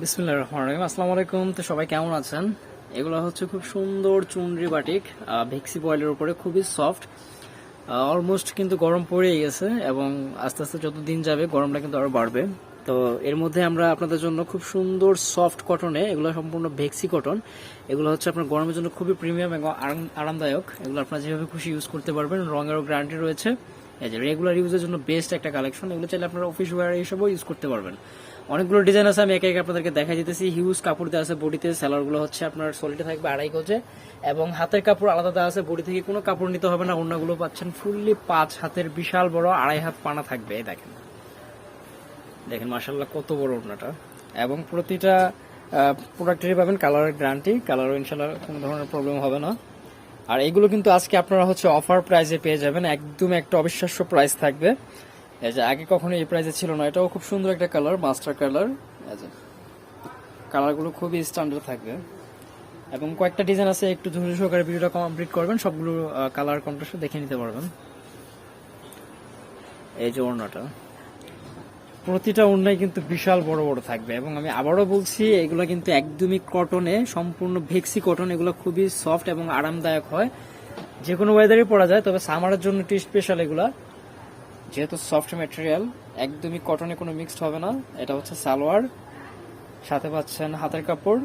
বিসমিল্লাহ রহমান রহিম। আসসালামু আলাইকুম। তো সবাই কেমন আছেন? এগুলো হচ্ছে খুব সুন্দর চুনরি বাটিক ভেক্সি বয়েলের উপরে, খুবই সফট। অলমোস্ট কিন্তু গরম পড়েই গেছে এবং আস্তে আস্তে যত দিন যাবে, গরমটা কিন্তু আরও বাড়বে। তো এর মধ্যে আমরা আপনাদের জন্য খুব সুন্দর সফট কটনে, এগুলো সম্পূর্ণ ভেক্সি কটন, এগুলো হচ্ছে আপনার গরমের জন্য খুবই প্রিমিয়াম এবং আরাম- আরামদায়ক। এগুলো আপনারা যেভাবে খুশি ইউজ করতে পারবেন, রঙেরও গ্যারান্টি রয়েছে। রেগুলার ইউজের জন্য বেস্ট একটা কালেকশন এগুলো চাইলে আপনারা অফিস ওয়্যার হিসেবেও ইউজ করতে পারবেন। অনেকগুলো ডিজাইন আছে, আমি একে একে আপনাদেরকে দেখা যেতেছি হিউজ কাপড় দেওয়া আছে বডিতে স্যালারগুলো হচ্ছে আপনার সলিটে থাকবে আড়াই গজে। এবং হাতের কাপড় আলাদা দেওয়া আছে বডি থেকে কোনো কাপড় নিতে হবে না অন্যগুলো পাচ্ছেন ফুললি পাঁচ হাতের বিশাল বড়, আড়াই হাত পানা থাকবে দেখেন। দেখেন মার্শাল্লাহ কত বড় ওড়নাটা। এবং প্রতিটা প্রোডাক্টেরই পাবেন কালারের গ্যারান্টি কালারও ইনশাল্লাহ কোনো ধরনের প্রবলেম হবে না। আর এগুলো কিন্তু আজকে আপনারা হচ্ছে অফার প্রাইসে পেয়ে যাবেন, একদম একটা অবিশ্বাস্য প্রাইস থাকবে। এই যে, আগে কখনো এই প্রাইসে ছিল না, এটাও খুব সুন্দর একটা কালার মাস্টার কালার এই যে কালারগুলো খুবই স্ট্যান্ডার্ড থাকবে। এবং কয়েকটা ডিজাইন আছে, একটু ধৈর্য সহকারে ভিডিওটা কমপ্লিট করবেন, সবগুলো কালার কন্ট্রাস্ট দেখে নিতে পারবেন। এই যে ওড়নাটা। প্রতিটা ওড়নাই কিন্তু বিশাল বড় বড় থাকবে, এবং আমি আবারও বলছি, এগুলো কিন্তু একদমই কটনে সম্পূর্ণ ভেক্সি কটন এগুলো খুবই সফট এবং আরামদায়ক হয়। যে কোনো ওয়েদারে পরা যায়, তবে সামারের জন্য একটু স্পেশাল এগুলা। যেহেতু সফট মেটেরিয়াল একদমই কটনে কোনো মিক্সড হবে না। এটা হচ্ছে সালোয়ার, সাথে পাচ্ছেন হাতের কাপড়,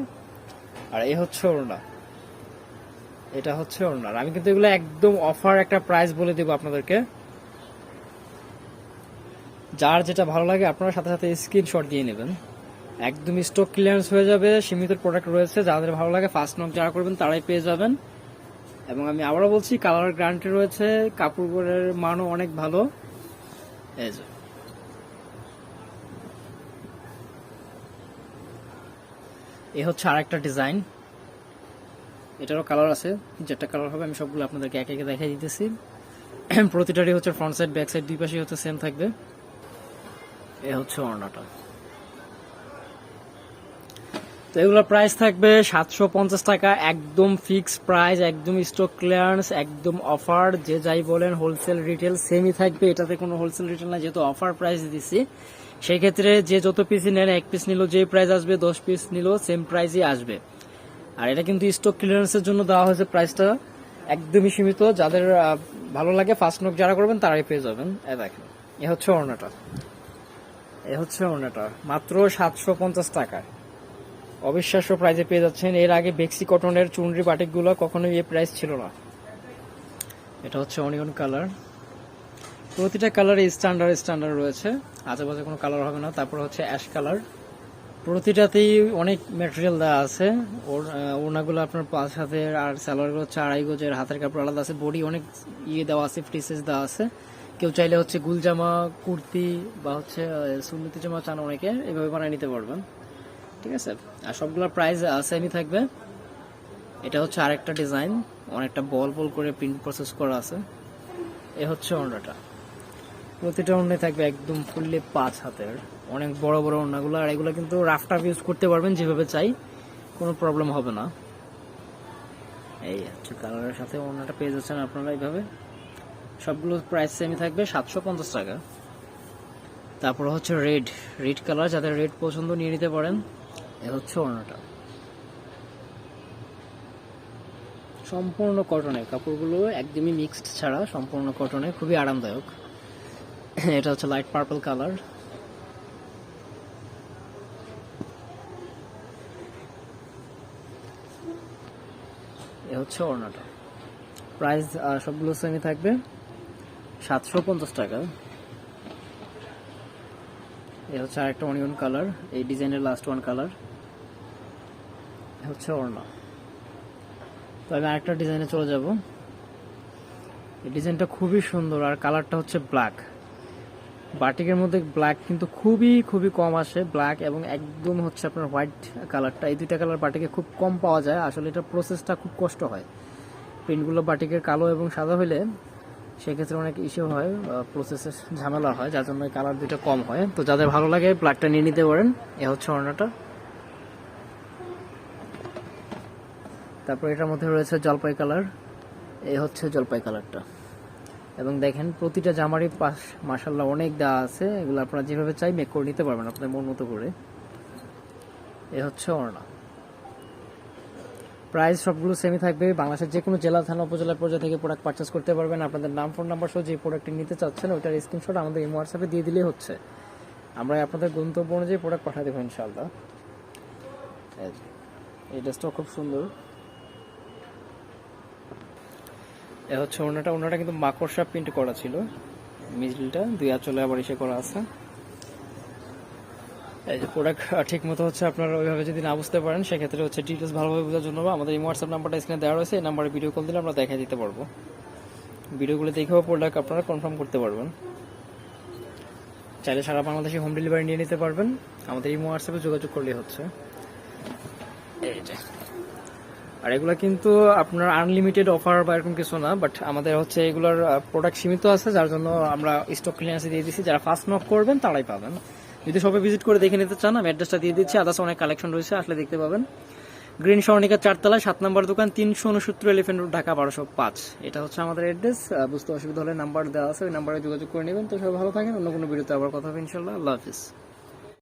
আর এ হচ্ছে ওড়না। এটা হচ্ছে ওড়নার আমি কিন্তু এগুলো একদম অফার একটা প্রাইস বলে দেবো আপনাদেরকে। যার যেটা ভালো লাগে আপনারা সাথে সাথে স্ক্রিনশট দিয়ে নেবেন। একদম স্টক ক্লিয়ারেন্স হয়ে যাবে, সীমিত প্রোডাক্ট রয়েছে, যাদের ভালো লাগে ফার্স্ট নক যারা করবেন তারাই পেয়ে যাবেন। এবং আমি আবারও বলছি কালার গ্যারান্টি রয়েছে, কাপড়ের মানও অনেক ভালো। এই হচ্ছে আরেকটা ডিজাইন। এটারও কালার আছে, যেটা কালার হবে আমি সবগুলো আপনাদেরকে একে একে দেখাই দিতেছি। প্রতিটারই হচ্ছে ফ্রন্ট সাইড ব্যাক সাইড দুই পাশেই হচ্ছে সেম থাকবে। এ হচ্ছে ওড়নাটা। তো এগুলোর প্রাইস থাকবে সাতশো পঞ্চাশ টাকা, একদম ফিক্স প্রাইস একদম স্টক ক্লিয়ারেন্স একদম অফার যে যাই বলেন হোলসেল রিটেল সেমই থাকবে। এটাতে কোনো হোলসেল রিটেল না, যেহেতু অফার প্রাইস দিছি। সেই ক্ষেত্রে যে যত পিসই নেন, এক পিস নিল যে প্রাইস আসবে, দশ পিস নিল সেম প্রাইসই আসবে। আর এটা কিন্তু স্টক ক্লিয়ারেন্সের জন্য দেওয়া হয়েছে প্রাইসটা একদমই সীমিত। যাদের ভালো লাগে ফার্স্ট নোক যারা করবেন, তারাই পেয়ে যাবেন। এ দেখেন, এ হচ্ছে ওড়নাটা। এ হচ্ছে ওড়নাটা। মাত্র সাতশো পঞ্চাশ টাকায়। অবিশ্বাস্য প্রাইজে পেয়ে যাচ্ছেন। এর আগে বেক্সি কটনের চুনরি বাটিকগুলো কখনোই এই প্রাইস ছিল না। এটা হচ্ছে অনিয়ন কালার প্রতিটা কালারে স্ট্যান্ডার্ড স্ট্যান্ডার্ড রয়েছে। আশেপাশে কোনো কালার হবে না। তারপর হচ্ছে অ্যাশ কালার প্রতিটাতেই অনেক ম্যাটেরিয়াল দেওয়া আছে। ওর ওড়নাগুলো আপনার পাঁচ হাতের, আর স্যালোয়ারগুলো হচ্ছে আড়াই গজের, হাতের কাপড় আলাদা আছে। বডি অনেক ইয়ে দেওয়া আছে ফ্রিসেস দেওয়া আছে। কেউ চাইলে হচ্ছে গুলজামা, কুর্তি বা হচ্ছে সুন্নতি জামা চান অনেকে। এভাবে বানিয়ে নিতে পারবেন। ঠিক আছে? আর সবগুলোর প্রাইস সেমই থাকবে। এটা হচ্ছে আরেকটা ডিজাইন অনেকটা বল বল করে প্রিন্ট প্রসেস করা আছে। এ হচ্ছে ওড়নাটা প্রতিটা ওড়নায় থাকবে একদম ফুললি পাঁচ হাতের। অনেক বড় বড় ওড়নাগুলো আর এগুলো কিন্তু রাফ টাফ ইউজ করতে পারবেন যেভাবে চাই, কোনো প্রবলেম হবে না। এই হচ্ছে কালারের সাথে ওড়নাটা পেয়ে যাচ্ছেন আপনারা এইভাবে। সবগুলো প্রাইস সেমই থাকবে সাতশো পঞ্চাশ টাকা। তারপর হচ্ছে রেড রেড কালার যাদের রেড পছন্দ নিয়ে নিতে পারেন। এ হচ্ছে ওড়নাটা। সম্পূর্ণ কটনের কাপড়গুলো একদমই মিক্সড ছাড়া, সম্পূর্ণ কটনে খুবই আরামদায়ক। এটা হচ্ছে লাইট পার্পল কালার এ হচ্ছে ওড়নাটা। প্রাইস সবগুলো সেমই থাকবে। সাতশো পঞ্চাশ টাকা। এ হচ্ছে আরেকটা অনিয়ন কালার এই ডিজাইনের লাস্ট ওয়ান কালার হচ্ছে ওড়না। তো আমি আরেকটা ডিজাইনে চলে যাব। এই ডিজাইনটা খুবই সুন্দর আর কালারটা হচ্ছে ব্ল্যাক বাটিকের মধ্যে ব্ল্যাক কিন্তু খুবই খুবই কম আসে। ব্ল্যাক এবং একদম হচ্ছে আপনার হোয়াইট কালারটা এই দুইটা কালার বাটিকে খুব কম পাওয়া যায়। আসলে এটা প্রসেসটা খুব কষ্ট হয়। প্রিন্টগুলো বাটিকের কালো এবং সাদা হলে সেক্ষেত্রে অনেক ইস্যু হয় প্রসেসের ঝামেলা হয়, যার জন্য কালার দুইটা কম হয়। তো যাদের ভালো লাগে ব্ল্যাকটা নিয়ে নিতে পারেন। এ হচ্ছে ওড়নাটা। তারপর এটার মধ্যে রয়েছে জলপাই কালার। এই হচ্ছে জলপাই কালারটা। এবং দেখেন, প্রতিটা জামারই পাশ মাসাল্লাহ অনেক দেওয়া আছে। এগুলো আপনারা যেভাবে চাই মেক করে নিতে পারবেন আপনার মন মতো করে। এ হচ্ছে ওড়না। প্রাইস সবগুলো সেমই থাকবে। বাংলাদেশের যে কোনো জেলা, থানা, উপজেলা পর্যায়ে থেকে প্রোডাক্ট পারচেস করতে পারবেন। আপনাদের নাম ফোন নাম্বার সহ যে প্রোডাক্টটি নিতে চাচ্ছেন, ওইটার স্ক্রিনশট আমাদের এই হোয়াটসঅ্যাপে দিয়ে দিলেই হচ্ছে। আমরা আপনাদের গন্তব্য অনুযায়ী প্রোডাক্ট পাঠিয়ে দেবো ইনশাল্লাহ এই ড্রেসটাও খুব সুন্দর। এ হচ্ছে ওনাটা ওনাটা কিন্তু মাকড়সা প্রিন্ট করা ছিল। মিডলটা দুই আঁচলে আবার এসে করা আছে। এই যে প্রোডাক্ট ঠিক মতো হচ্ছে আপনারা ওইভাবে যদি না বুঝতে পারেন, সেক্ষেত্রে হচ্ছে ডিটেলস ভালোভাবে বোঝার জন্য আমাদের এই হোয়াটসঅ্যাপ নাম্বারটা স্ক্রিনে দেওয়া রয়েছে, এই নাম্বারে ভিডিও কল দিলে আমরা দেখাই দিতে পারব। ভিডিওগুলো দেখেও প্রোডাক্ট আপনারা কনফার্ম করতে পারবেন। চাইলে সারা বাংলাদেশে হোম ডেলিভারি নিয়ে নিতে পারবেন। আমাদের এই হোয়াটসঅ্যাপে যোগাযোগ করলেই হচ্ছে। এই যে। আর এগুলো কিন্তু আপনার আনলিমিটেড অফার বা এরকম কিছু না বাট আমাদের হচ্ছে এগুলোর প্রোডাক্ট সীমিত আছে, যার জন্য আমরা স্টক ক্লিয়ারেন্সে দিয়ে দিচ্ছি যারা ফার্স্ট নক করবেন, তারাই পাবেন। যদি সবাই ভিজিট করে দেখে নিতে চান, আমি অ্যাড্রেসটা দিয়ে দিচ্ছি। আদার্স অনেক কালেকশন রয়েছে, আসলে দেখতে পাবেন। গ্রিন স্বর্ণিকা চারতলা, সাত নম্বর দোকান, তিনশো উনসত্তর এলিফেন্ট রোড ঢাকা বারোশো পাঁচ। এটা হচ্ছে আমাদের অ্যাড্রেস বুঝতে অসুবিধা হলে নাম্বার দেওয়া আছে, ওই নাম্বারে যোগাযোগ করে নেবেন। তো সবাই ভালো থাকেন, অন্য কোনো ভিডিওতে আবার কথা হবে ইনশাল্লাহ আল্লাহ হাফিজ।